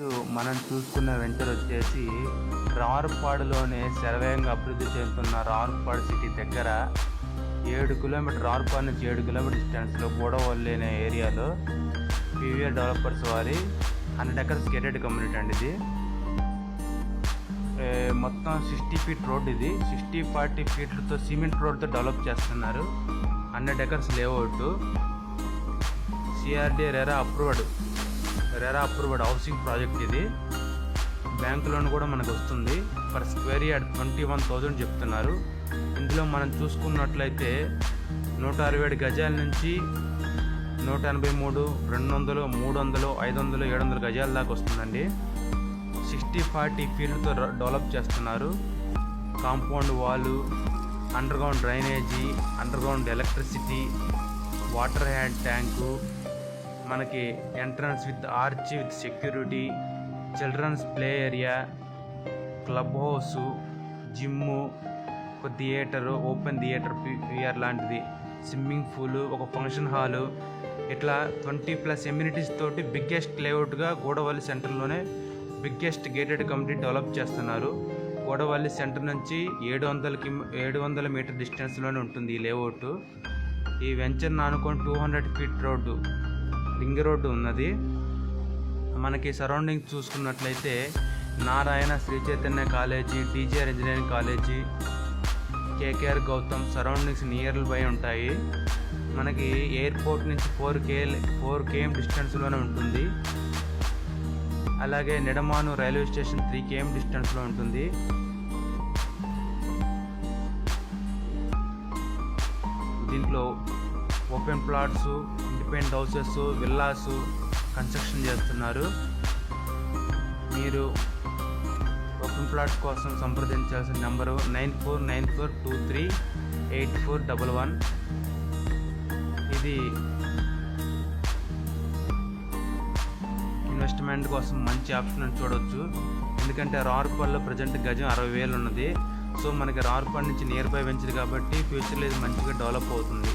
Next మనం చూసుకున్న venture వచ్చేసి రార్పాడులోనే శరవేగంగా అభివృద్ధి చెందుతున్న రార్పాడు సిటీ దగ్గర ఏడు కిలోమీటర్ రార్పాడు నుంచి ఏడు కిలోమీటర్ డిస్టెన్స్లో గూడవల్లి అనే ఏరియాలో పీవీఆర్ డెవలపర్స్ వారి హండ్రెడ్ ఎకర్స్ గేటెడ్ కమ్యూనిటీ అండి ఇది. మొత్తం సిక్స్టీ ఫీట్ రోడ్ ఇది. సిక్స్టీ ఫార్టీ ఫీట్లతో సిమెంట్ రోడ్తో డెవలప్ చేస్తున్నారు. Hundred acres layout CRD RERA approved RERA approved housing project ఇది. బ్యాంక్ లోన్ కూడా మనకు వస్తుంది. Per square yard twenty one thousand చెప్తున్నారు. ఇందులో మనం చూసుకున్నట్లయితే నూట అరవై ఏడు గజాల నుంచి నూట ఎనభై మూడు రెండు వందలు మూడు వందలు ఐదు వందలు ఏడు వందల గజాల దాకా వస్తుందండి. సిక్స్టీ ఫార్టీ ఫీల్డ్తో డెవలప్ చేస్తున్నారు. Compound wall underground drainage underground electricity water hand tank మనకి entrance with arch with security children's play area club house gym ఒక థియేటరు ఓపెన్ థియేటర్ పిఆర్ లాంటిది. స్విమ్మింగ్ పూలు ఒక ఫంక్షన్ హాలు. ఇట్లా twenty plus amenities తోటి biggest లేఅవుట్గా గూడవల్లి సెంటర్లోనే biggest gated community develop చేస్తున్నారు. Gudavalli centre నుంచి ఏడు వందల కిమ్ ఏడు వందల మీటర్ డిస్టెన్స్లోనే ఉంటుంది ఈ లేఅవుట్. ఈ వెంచర్ ఆనుకొని two hundred feet road. Ring road ఉన్నది. మనకి సరౌండింగ్ చూసుకున్నట్లయితే Narayana Sri Chaitanya college TGR engineering college KKR Goutham surroundings near by ఉంటాయి. మనకి ఎయిర్పోర్ట్ నుంచి ఫోర్ కే ఫోర్ కేఎం డిస్టెన్స్లోనే ఉంటుంది. అలాగే Nidamanu railway station three KM డిస్టెన్స్లో ఉంటుంది. దీంట్లో open plots independent houses villas construction చేస్తున్నారు. మీరు ఓపెన్ ప్లాట్ కోసం సంప్రదించాల్సిన number nine four nine four two three eight four double one. ఇది ఇన్వెస్ట్మెంట్ కోసం మంచి ఆప్షన్ అని చూడవచ్చు ఎందుకంటే రార్పల్లో ప్రజెంట్ గజం అరవై వేలు ఉన్నది. సో మనకి రార్పల్ నుంచి నియర్ బై వెంచర్ కాబట్టి ఫ్యూచర్లో ఇది మంచిగా డెవలప్ అవుతుంది.